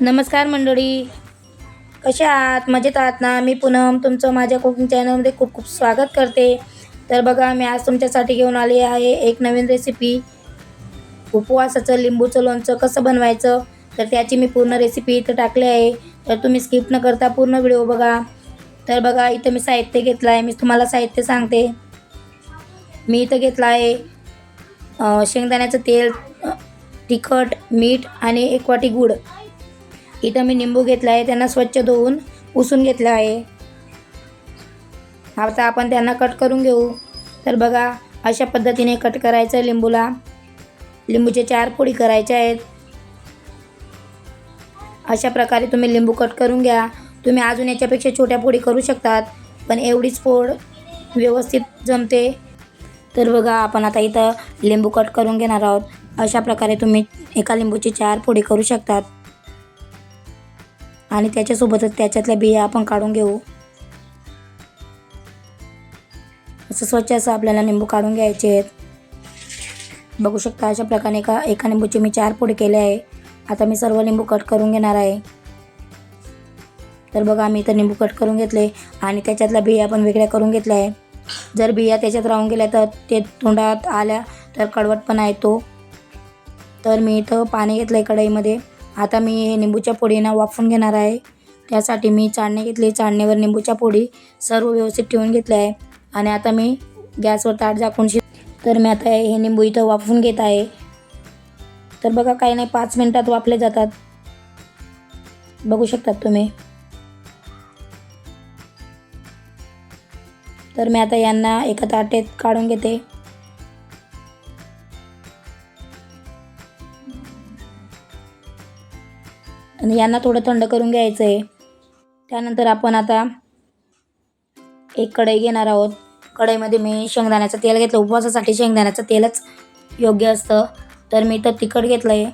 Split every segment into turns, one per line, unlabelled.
नमस्कार मंडळी. कशा आहात? मजेत आहात ना? मी पुनम तुमचं माझ्या कुकिंग चॅनलमध्ये खूप खूप स्वागत करते. तर बघा मी आज तुमच्यासाठी घेऊन आले आहे एक नवीन रेसिपी उपवासाचं लिंबूचं लोणचं कसं बनवायचं? तर त्याची मी पूर्ण रेसिपी इथं टाकली आहे. तर तुम्ही स्किप न करता पूर्ण व्हिडिओ बघा. तर बघा इथं मी साहित्य घेतलं आहे. मी तुम्हाला साहित्य सांगते. मी इथं घेतलं आहे शेंगदाण्याचं तेल तिखट मीठ आणि एक वाटी गूळ. इथं मी निंबू घेतला आहे त्यांना स्वच्छ धुवून पुसून घेतलं आहे. आता आपण त्यांना कट करून घेऊ. तर बघा अशा पद्धतीने कट करायचं आहे लिंबूला. लिंबूचे चार पोळी करायच्या आहेत. अशा प्रकारे तुम्ही लिंबू कट करून घ्या. तुम्ही अजून याच्यापेक्षा छोट्या पोळी करू शकतात पण एवढीच पोळ व्यवस्थित जमते. तर बघा आपण आता इथं लिंबू कट करून घेणार आहोत. अशा प्रकारे तुम्ही एका लिंबूची चार पोळी करू शकतात. आणि त्याच्यासोबतच त्याच्यातल्या बिया आपण काढून घेऊ. असं स्वच्छ असं आपल्याला निंबू काढून घ्यायचे आहेत. बघू शकता अशा प्रकारे एका एका निंबूचे मी चार पुढे केले आहे. आता मी सर्व लिंबू कट करून घेणार आहे. तर बघा मी इथं निंबू कट करून घेतले आणि त्याच्यातल्या बिया पण वेगळ्या करून घेतल्या आहे. जर बिया त्याच्यात राहून गेल्या तर ते तोंडात आल्या तर कडवटपणा येतो तर मी इथं पाणी घेतलं आहे कढईमध्ये. आता मी हे निंबूच्या फोडीनं वाफवून घेणार आहे. त्यासाठी मी चाळणी घेतली. चाळणीवर निंबूच्या फोडी सर्व व्यवस्थित ठेवून घेतल्या आहे. आणि आता मी गॅसवर ताट झाकून शि तर मी आता हे निंबू इथं वाफवून घेत आहे. तर बघा काही नाही पाच मिनटात वापले जातात. बघू शकतात तुम्ही. तर मी आता यांना एका ताटेत काढून घेते. आणि यांना थोडं थंड करून घ्यायचं आहे त्यानंतर आपण आता एक कढई घेणार आहोत. कढईमध्ये मी शेंगदाण्याचं तेल घेतलं. उपवासासाठी शेंगदाण्याचं तेलच योग्य असतं. तर मी तर तिखट घेतलं आहे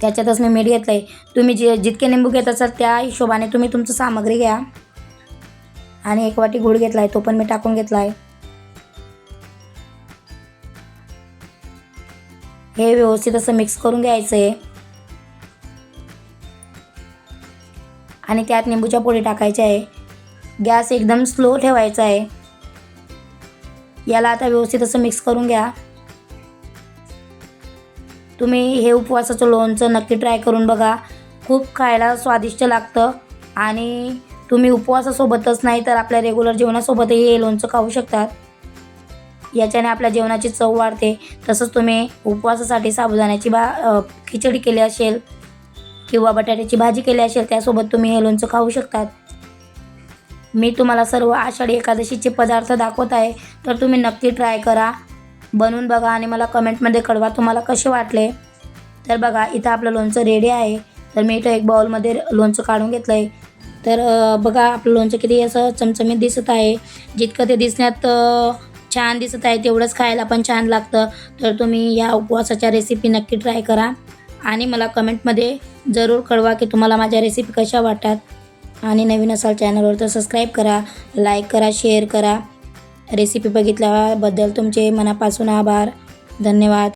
त्याच्यातच मी मीठ घेतलं आहे तुम्ही जे जितके लिंबू घेत असाल त्या हिशोबाने तुम्ही तुमचं सामग्री घ्या. आणि एक वाटी गूळ घेतला आहे तो पण मी टाकून घेतला आहे हे व्यवस्थित असं मिक्स करून घ्यायचं आहे आणि त्यात निंबूच्या पोळी टाकायच्या आहे. गॅस एकदम स्लो ठेवायचा आहे. याला आता व्यवस्थित असं मिक्स करून घ्या. तुम्ही हे उपवासाचं लोणचं नक्की ट्राय करून बघा. खूप खायला स्वादिष्ट लागतं. आणि तुम्ही उपवासासोबतच नाही तर आपल्या रेग्युलर जेवणासोबतही हे लोणचं खाऊ शकतात. याच्याने आपल्या जेवणाची चव वाढते. तसंच तुम्ही उपवासासाठी साबुदाण्याची बा खिचडी केली असेल किंवा बटाट्याची भाजी केली असेल त्यासोबत तुम्ही हे लोणचं खाऊ शकतात. मी तुम्हाला सर्व आषाढी एकादशीचे पदार्थ दाखवत आहे तर तुम्ही नक्की ट्राय करा. बनवून बघा आणि मला कमेंटमध्ये कळवा तुम्हाला कसे वाटले. तर बघा इथं आपलं लोणचं रेडी आहे. तर मी इथं एक बाउलमध्ये लोणचं काढून घेतलं आहे तर बघा आपलं लोणचं किती असं चमचमीत दिसत आहे. जितकं ते दिसण्यात छान दिसत आहे तेवढंच खायला पण छान लागतं. तर तुम्ही या उपवासाच्या रेसिपी नक्की ट्राय करा. आणि मला कमेंटमध्ये जरूर कळवा की तुम्हाला माझ्या रेसिपी कशा वाटतात. आणि नवीन असाल चॅनलवर तर सबस्क्राईब करा लाईक करा शेअर करा. रेसिपी बघितल्याबद्दल तुमचे मनापासून आभार. धन्यवाद.